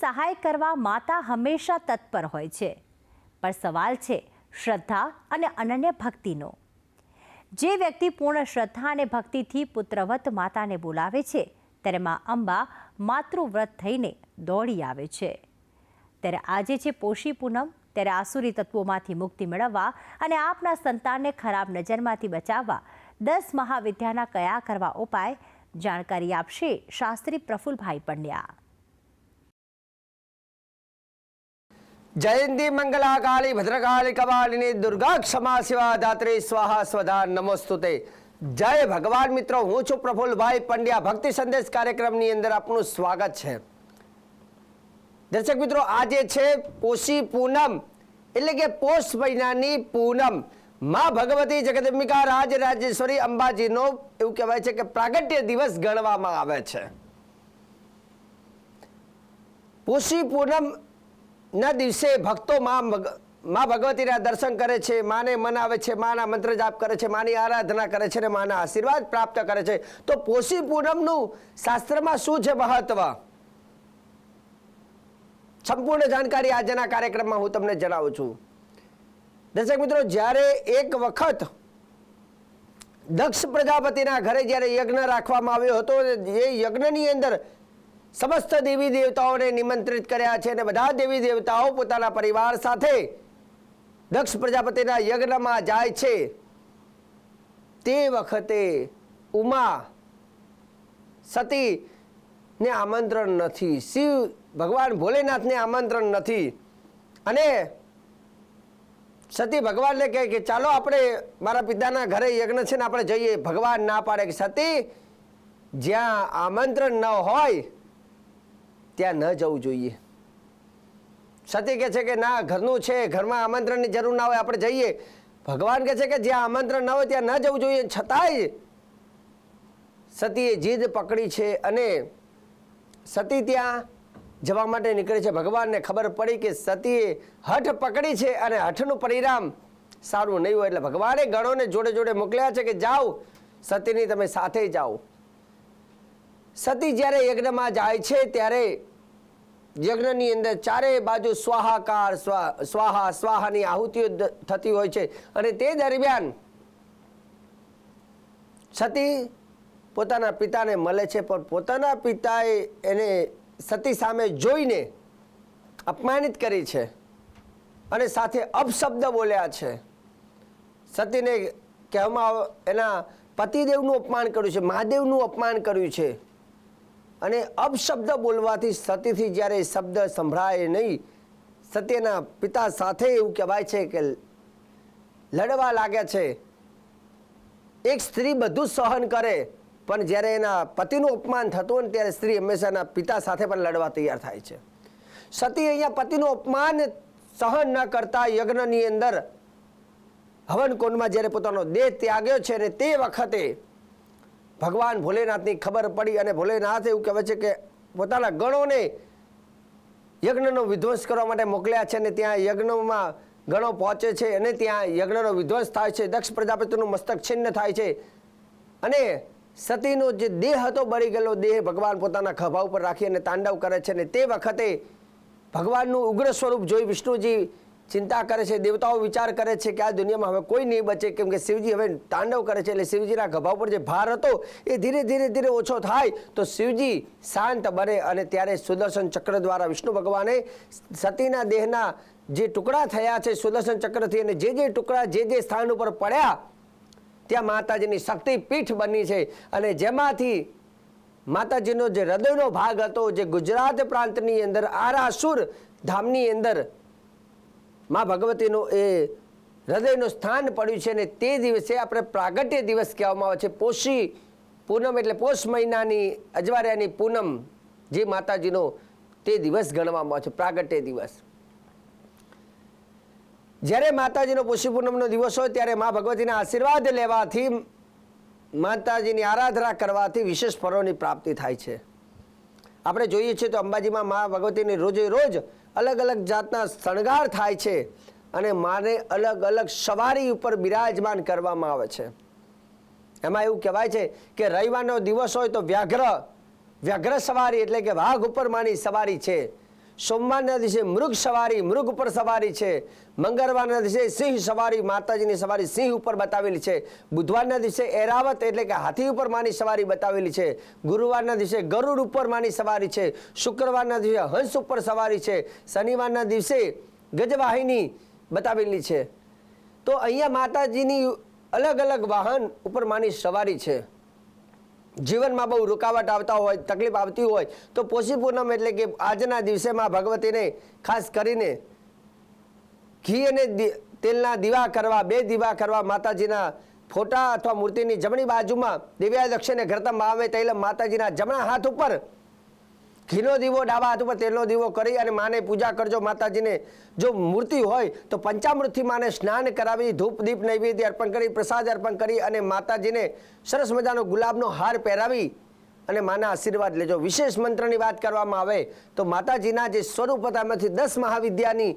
સહાય કરવા માતા હંમેશા તત્પર હોય છે. પણ સવાલ છે શ્રદ્ધા અને અનન્ય ભક્તિનો. જે વ્યક્તિ પૂર્ણ શ્રદ્ધા અને ભક્તિથી પુત્રવત માતાને બોલાવે છે, ત્યારે મા અંબા માતૃવ્રત થઈને દોડી આવે છે. ત્યારે આજે છે પોષી પૂનમ, ત્યારે આસુરી તત્વોમાંથી મુક્તિ મેળવવા અને આપના સંતાનને ખરાબ નજરમાંથી બચાવવા દસ મહાવિદ્યાના કયા કરવા ઉપાય, જાણકારી આપશે શાસ્ત્રી પ્રફુલભાઈ પંડ્યા. જયંતી મંગલાકાળી ભદ્રકાળી કવાલિની દુર્ગા ક્ષમા શિવા દાત્રી સ્વાહા સ્વધા નમસ્તુતે જય ભગવાન મિત્રો હું છું પ્રફુલભાઈ પંડ્યા ભક્તિ સંદેશ કાર્યક્રમની અંદર આપનું સ્વાગત છે દર્શક મિત્રો આજે છે પોષી પૂનમ એટલે કે પોષ મહિનાની પૂનમમાં ભગવતી જગદંબિકા રાજ રાજેશ્વરી અંબાજીનો એવું કહેવાય છે કે પ્રાગટ્ય દિવસ ગણવામાં આવે છે. પોષી પૂનમ ના દિવસે ભક્તો માં માં ભગવતીના દર્શન કરે છે, માને મનાવે છે, માના મંત્ર જાપ કરે છે, માની આરાધના કરે છે અને માના આશીર્વાદ પ્રાપ્ત કરે છે. તો પોષી પૂનમનું શાસ્ત્રમાં શું છે મહત્વ? સંપૂર્ણ જાણકારી આજના કાર્યક્રમમાં હું તમને જણાવું છું. દર્શક મિત્રો, જ્યારે એક વખત દક્ષ પ્રજાપતિના ઘરે જ્યારે યજ્ઞ રાખવામાં આવ્યો હતો એ યજ્ઞની અંદર સમસ્ત દેવી દેવતાઓને નિમંત્રિત કર્યા છે અને બધા દેવી દેવતાઓ પોતાના પરિવાર સાથે દક્ષ પ્રજાપતિના યજ્ઞમાં જાય છે. તે વખતે ઉમા સતીને આમંત્રણ નથી. શિવ ભગવાન ભોલેનાથને આમંત્રણ નથી. અને સતી ભગવાનને કહે કે, ચાલો આપણે મારા પિતાના ઘરે યજ્ઞ છે ને આપણે જઈએ. ભગવાન ના પાડે કે, સતી, જ્યાં આમંત્રણ ન હોય ત્યાં ન જવું જોઈએ. સતી કહે છે કે ના, ઘરનું છે, ઘરમાં આમંત્રણની જરૂર ના હોય, આપણે જઈએ. ભગવાન કહે છે કે જ્યાં આમંત્રણ ન હોય, ત્યાં ન જવું જોઈએ. છતાંય સતીએ જીદ પકડી છે અને સતી ત્યાં જવા માટે નીકળે છે. ભગવાનને ખબર પડી કે સતીએ હઠ પકડી છે અને હઠનું પરિણામ સારું નહીં હોય. એટલે ભગવાને ગણોને જોડે જોડે મોકલ્યા છે કે જાઓ, સતીની તમે સાથે જાઓ. સતી જ્યારે યજ્ઞમાં જાય છે, ત્યારે યજ્ઞની અંદર ચારેય બાજુ સ્વાહાકાર, સ્વા- સ્વાહા, સ્વાહાની આહુતિઓ થતી હોય છે. અને તે દરમિયાન સતી પોતાના પિતાને મળે છે, પણ પોતાના પિતાએ એને સતી સામે જોઈને અપમાનિત કરી છે અને સાથે અપશબ્દ બોલ્યા છે. સતીને કહેવામાં એના પતિદેવનું અપમાન કર્યું છે, મહાદેવનું અપમાન કર્યું છે. અને અપશબ્દ બોલવાથી સતીથી જ્યારે શબ્દ સંભળાય નહીં, સત્યના પિતા સાથે એવું કહેવાય છે કે લડવા લાગ્યા છે. એક સ્ત્રી બધું સહન કરે, પણ જ્યારે એના પતિનું અપમાન થતું હોય ને ત્યારે સ્ત્રી હંમેશાના પિતા સાથે પણ લડવા તૈયાર થાય છે. સતી અહીંયા પતિનું અપમાન સહન ન કરતા યજ્ઞની અંદર હવન કુંડમાં જ્યારે પોતાનો દેહ ત્યાગ્યો છે અને તે વખતે ભગવાન ભોલેનાથની ખબર પડી અને ભોલેનાથ એવું કહેવાય છે કે પોતાના ગણોને યજ્ઞનો વિધ્વંસ કરવા માટે મોકલ્યા છે અને ત્યાં યજ્ઞમાં ગણો પહોંચે છે અને ત્યાં યજ્ઞનો વિધ્વંસ થાય છે, દક્ષ પ્રજાપતિનું મસ્તક છિન્ન થાય છે. અને સતીનો જે દેહ હતો, બળી ગયેલો દેહ ભગવાન પોતાના ખભા ઉપર રાખી અને તાંડવ કરે છે અને તે વખતે ભગવાનનું ઉગ્ર સ્વરૂપ જોઈ વિષ્ણુજી ચિંતા કરે છે, દેવતાઓ વિચાર કરે છે કે આ દુનિયામાં હવે કોઈ નહીં બચે, કેમ કે શિવજી હવે તાંડવ કરે છે એટલે શિવજીના ગભા ઉપર જે ભાર હતો એ ધીરે ધીરે ધીરે ઓછો થાય. તો શિવજી શાંત બને અને ત્યારે સુદર્શન ચક્ર દ્વારા વિષ્ણુ ભગવાને સતીના દેહના જે ટુકડા થયા છે સુદર્શન ચક્રથી અને જે જે ટુકડા જે જે સ્થાન ઉપર પડ્યા, ત્યાં માતાજીની શક્તિપીઠ બની છે. અને જેમાંથી માતાજીનો જે હૃદયનો ભાગ હતો, જે ગુજરાત પ્રાંતની અંદર આરાસુર ધામની અંદર મા ભગવતીનું એ હૃદયનું સ્થાન પડ્યું છે અને તે દિવસે આપણે પ્રાગટ્ય દિવસ કહેવામાં આવે છે. પોષી પૂનમ એટલે પોષ મહિનાની અજવાળિયાની પૂનમ જે માતાજીનો તે દિવસ ગણવામાં આવે છે, પ્રાગટ્ય દિવસ. જ્યારે માતાજીનો પોષી પૂનમનો દિવસ હોય ત્યારે મા ભગવતીના આશીર્વાદ લેવાથી માતાજીની આરાધના કરવાથી વિશેષ ફળોની પ્રાપ્તિ થાય છે. આપણે જોઈએ છીએ તો અંબાજીમાં મા ભગવતીની રોજે રોજ અલગ અલગ જાતના શણગાર થાય છે અને માને અલગ અલગ સવારી ઉપર બિરાજમાન કરવામાં આવે છે. એમાં એવું કહેવાય છે કે રવિવારનો દિવસ હોય તો વ્યાઘ્ર વ્યાઘ્ર સવારી એટલે કે વાઘ ઉપર માની સવારી છે. સોમવારના દિવસે મૃગ સવારી, મૃગ ઉપર સવારી છે. મંગળવારના દિવસે સિંહ સવારી, માતાજીની સવારી સિંહ ઉપર બતાવેલી છે. બુધવારના દિવસે એરાવત એટલે કે હાથી ઉપર માની સવારી બતાવેલી છે. ગુરુવારના દિવસે ગરુડ ઉપર માની સવારી છે. શુક્રવારના દિવસે હંસ ઉપર સવારી છે. શનિવારના દિવસે ગજવાહિની બતાવેલી છે. તો અહીંયા માતાજીની અલગ અલગ વાહન ઉપર માની સવારી છે. જીવનમાં બહુ રૂકાવટ આવતા હોય, તકલીફ આવતી હોય, તો પોષી પૂનમ એટલે કે આજના દિવસેમાં ભગવતીને ખાસ કરીને ઘી અને તેલના દીવા કરવા, બે દીવા કરવા માતાજીના ફોટા અથવા મૂર્તિની જમણી બાજુમાં દિવ્યા દક્ષિણે ઘરતમ આવે તૈલમ માતાજીના જમણા હાથ ઉપર ઘીનો દીવો, ડાબા હાથ ઉપર તેલનો દીવો કરી અને માને પૂજા કરજો માતાજીને. જો મૂર્તિ હોય તો પંચામૃતથી માને સ્નાન કરાવી, ધૂપ, દીપ, નૈવેદ્ય અર્પણ કરી, પ્રસાદ અર્પણ કરી અને માતાજીને સરસ મજાનો ગુલાબનો હાર પહેરાવી અને માના આશીર્વાદ લેજો. વિશેષ મંત્રની વાત કરવામાં આવે તો માતાજીના જે સ્વરૂપ હતા, એમાંથી દસ મહાવિદ્યાની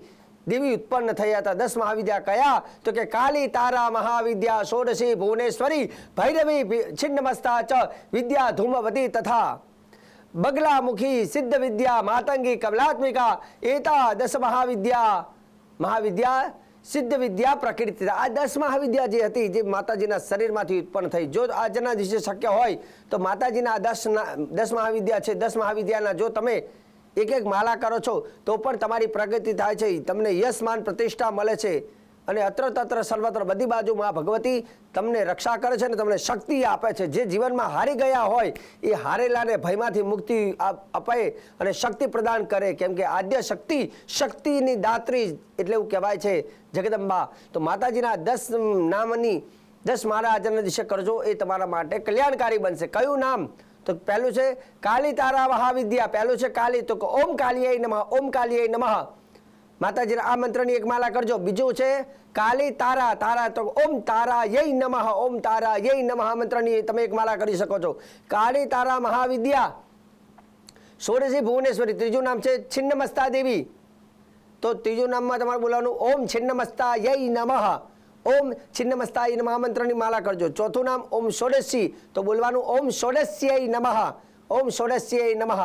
દેવી ઉત્પન્ન થયા હતા. દસ મહાવિદ્યા કયા? તો કે કાલી તારા મહાવિદ્યા, ષોડશી, ભુવનેશ્વરી, ભૈરવી છિન્નમસ્તા ચ, વિદ્યા ધૂમવતી તથા બગલામુખી સિદ્ધ વિદ્યા માતંગી કમલાત્મિકા એતા દસ મહાવિદ્યા મહાવિદ્યા સિદ્ધ વિદ્યા પ્રકૃતિ આ દસ મહાવિદ્યા જે હતી જે માતાજીના શરીરમાંથી ઉત્પન્ન થઈ. જો આજના દિવસે શક્ય હોય, તો માતાજીના દસ દસ મહાવિદ્યા છે. દસ મહાવિદ્યાના જો તમે એક એક માલા કરો છો, તો પણ તમારી પ્રગતિ થાય છે. તમને યશ, માન, પ્રતિષ્ઠા મળે છે. અને અત્ર તત્ર સર્વત્ર બધી બાજુમાં ભગવતી તમને રક્ષા કરે છે અને તમને શક્તિ આપે છે. જે જીવનમાં હારી ગયા હોય, એ હારેલાને ભયમાંથી મુક્તિ અપાય અને શક્તિ પ્રદાન કરે. કેમ કે આદ્ય શક્તિ શક્તિની દાત્રી એટલે એવું કહેવાય છે જગદંબા. તો માતાજીના દસ નામની, દસ મારા આજના દિવસે કરજો, એ તમારા માટે કલ્યાણકારી બનશે. કયું નામ? તો પહેલું છે કાલી તારા મહાવિદ્યા પહેલું છે કાલી, તો ઓમ કાલિયાય નમઃ, ઓમ કાલિયાય નમઃ. માતાજીના આ મંત્રની એક માલા કરજો. બીજું છે, કાલી તારા તારા તો ઓમ તારા યે નમઃ, ઓમ તારા યે નમઃ મંત્રની તમે એક માલા કરી શકો છો. કાળી તારા મહાવિદ્યા. સોળસી ભુવનેશ્વરી, ત્રીજું નામ છે છિન્નમસ્તા દેવી. તો ત્રીજું નામમાં તમારે બોલવાનું ઓમ છિન્નમસ્તા યે નમઃ. ઓમ છિન્નમસ્તા ય નમઃ મંત્રની માલા કરજો. ચોથું નામ ઓમ ષોડશી તો બોલવાનું ઓમ ષોડશ્યય નમઃ. ઓમ ષોડશ્યય નમઃ.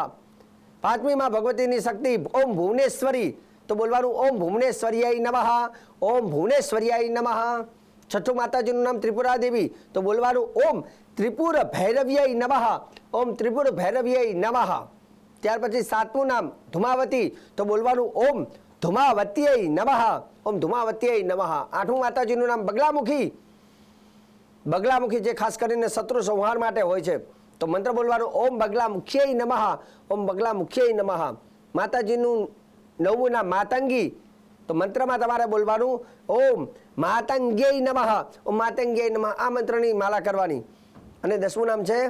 પાંચમીમાં ભગવતીની શક્તિ ઓમ ભુવનેશ્વરી. તો બોલવાનું ઓમ ભુવનેશ્વર્યાય નમઃ, ઓમ ભુવનેશ્વર્યાય નમઃ. છઠ્ઠું માતાજીનું નામ ત્રિપુરા દેવી તો બોલવાનું ઓમ ત્રિપુર ભૈરવ્યાય નમઃ, ઓમ ત્રિપુર ભૈરવ્યાય નમઃ. ત્યાર પછી સાતમું નામ ધુમાવતી, તો બોલવાનું ઓમ ધુમાવત્યય નમઃ, ઓમ ધુમાવત્યય નમઃ. આઠમું માતાજીનું નામ બગલામુખી. બગલામુખી જે ખાસ કરીને શત્રુ સંહાર માટે હોય છે. તો મંત્ર બોલવાનું ઓમ બગલા મુખ્ય નમઃ, ઓમ બગલા મુખ્ય નમઃ. માતાજીનું નવમું નામ માતંગી. તો મંત્રમાં તમારે બોલવાનું, ઓમ માતંગ્યય નમઃ. ઓમ માતંગ્ય નમઃ, આ મંત્રની માલા કરવાની. અને દસમું નામ છે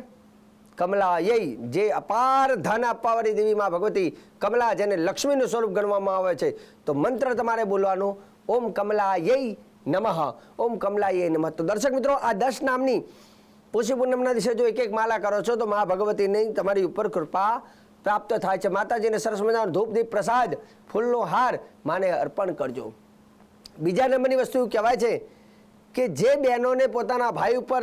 કમલા કમલાયય. જે અપાર ધન આપવાવાળી દેવી માં ભગવતી, કમલા જેને લક્ષ્મીનું સ્વરૂપ ગણવામાં આવે છે. તો મંત્ર તમારે બોલવાનું, ઓમ કમલા કમલાયય નમઃ. ઓમ કમલા કમલાયય નમઃ. તો દર્શક મિત્રો, આ દસ નામની પુષી પૂનમના દિવસે જો એક એક માલા કરો છો, તો મા ભગવતીની તમારી ઉપર કૃપા પ્રાપ્ત થાય છે. માતાજીને સરસ મજાનો ધૂપ દીપ પ્રસાદ, ફૂલનો હાર માને અર્પણ કરજો. બીજા નંબરની વસ્તુ એવું કહેવાય છે કે જે બહેનોને પોતાના ભાઈ ઉપર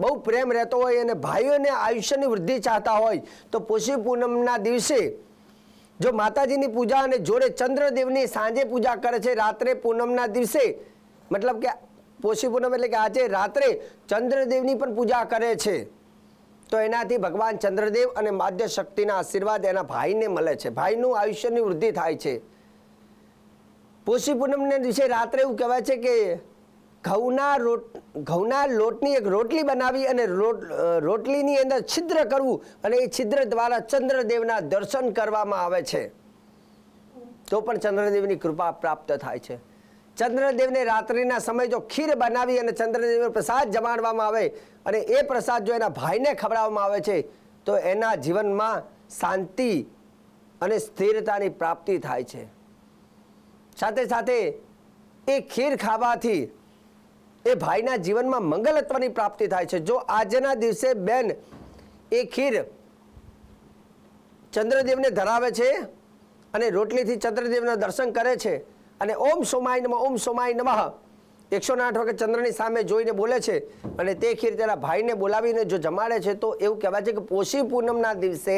બહુ પ્રેમ રહેતો હોય અને ભાઈઓને આયુષ્યની વૃદ્ધિ ચાહતા હોય, તો પોષી પૂનમના દિવસે જો માતાજીની પૂજા અને જોડે ચંદ્રદેવની સાંજે પૂજા કરે છે, રાત્રે પૂનમના દિવસે, મતલબ કે પોષી પૂનમ એટલે કે આજે રાત્રે ચંદ્રદેવની પણ પૂજા કરે છે. તો એનાથી ભગવાન ચંદ્રદેવ અને માધ્ય શક્તિના આશીર્વાદ એના ભાઈને મળે છે. ભાઈનું આયુષ્યની વૃદ્ધિ થાય છે. પોષી પૂનમને દિવસે રાત્રે એવું કહેવાય છે કે ઘઉંના રોટ, ઘઉંના લોટની એક રોટલી બનાવી અને રોટ રોટલીની અંદર છિદ્ર કરવું અને એ છિદ્ર દ્વારા ચંદ્રદેવના દર્શન કરવામાં આવે છે. તો પણ ચંદ્રદેવની કૃપા પ્રાપ્ત થાય છે. ચંદ્રદેવને રાત્રિના સમય જો ખીર બનાવી અને ચંદ્રદેવનો પ્રસાદ જમાડવામાં આવે અને એ પ્રસાદ જો એના ભાઈને ખવડાવવામાં આવે છે, તો એના જીવનમાં શાંતિ અને સ્થિરતાની પ્રાપ્તિ થાય છે. સાથે સાથે એ ખીર ખાવાથી એ ભાઈના જીવનમાં મંગલત્વની પ્રાપ્તિ થાય છે. જો આજના દિવસે બેન એ ખીર ચંદ્રદેવને ધરાવે છે અને રોટલીથી ચંદ્રદેવના દર્શન કરે છે અને ઓમ સોમાય નમઃ, ઓમ સોમાય નમઃ. એકસો આઠ વખત ચંદ્રની સામે જોઈને બોલે છે અને તે ખીર તેના ભાઈને બોલાવીને જો જમાડે છે તો એવું કહેવાય છે કે પોષી પૂનમના દિવસે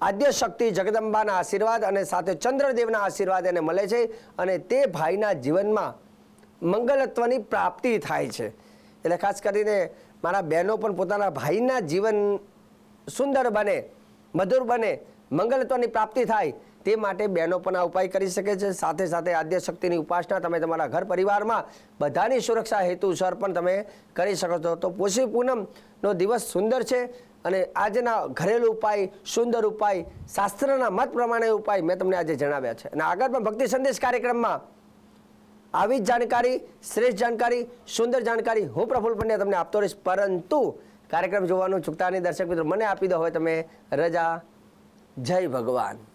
આદ્ય શક્તિ જગદંબાના આશીર્વાદ અને સાથે ચંદ્રદેવના આશીર્વાદ એને મળે છે અને તે ભાઈના જીવનમાં મંગલત્વની પ્રાપ્તિ થાય છે. એટલે ખાસ કરીને મારા બહેનો પણ પોતાના ભાઈના જીવન સુંદર બને, મધુર બને, મંગલત્વની પ્રાપ્તિ થાય તે માટે બહેનો પણ આ ઉપાય કરી શકે છે. સાથે સાથે આદ્ય શક્તિની ઉપાસના તમે તમારા ઘર પરિવારમાં બધાની સુરક્ષા હેતુસર પણ તમે કરી શકો છો. તો પોષી પૂનમનો દિવસ સુંદર છે અને આજના ઘરેલું ઉપાય, સુંદર ઉપાય, શાસ્ત્રના મત પ્રમાણે ઉપાય મેં તમને આજે જણાવ્યા છે. અને આગળ પણ ભક્તિ સંદેશ કાર્યક્રમમાં આવી જ જાણકારી, શ્રેષ્ઠ જાણકારી, સુંદર જાણકારી હું પ્રફુલ પંડ્યા તમને આપતો રહીશ. પરંતુ કાર્યક્રમ જોવાનું ચૂકતા નહીં. દર્શક મિત્રો, મને આપી દો. હવે તમે રજા. જય ભગવાન.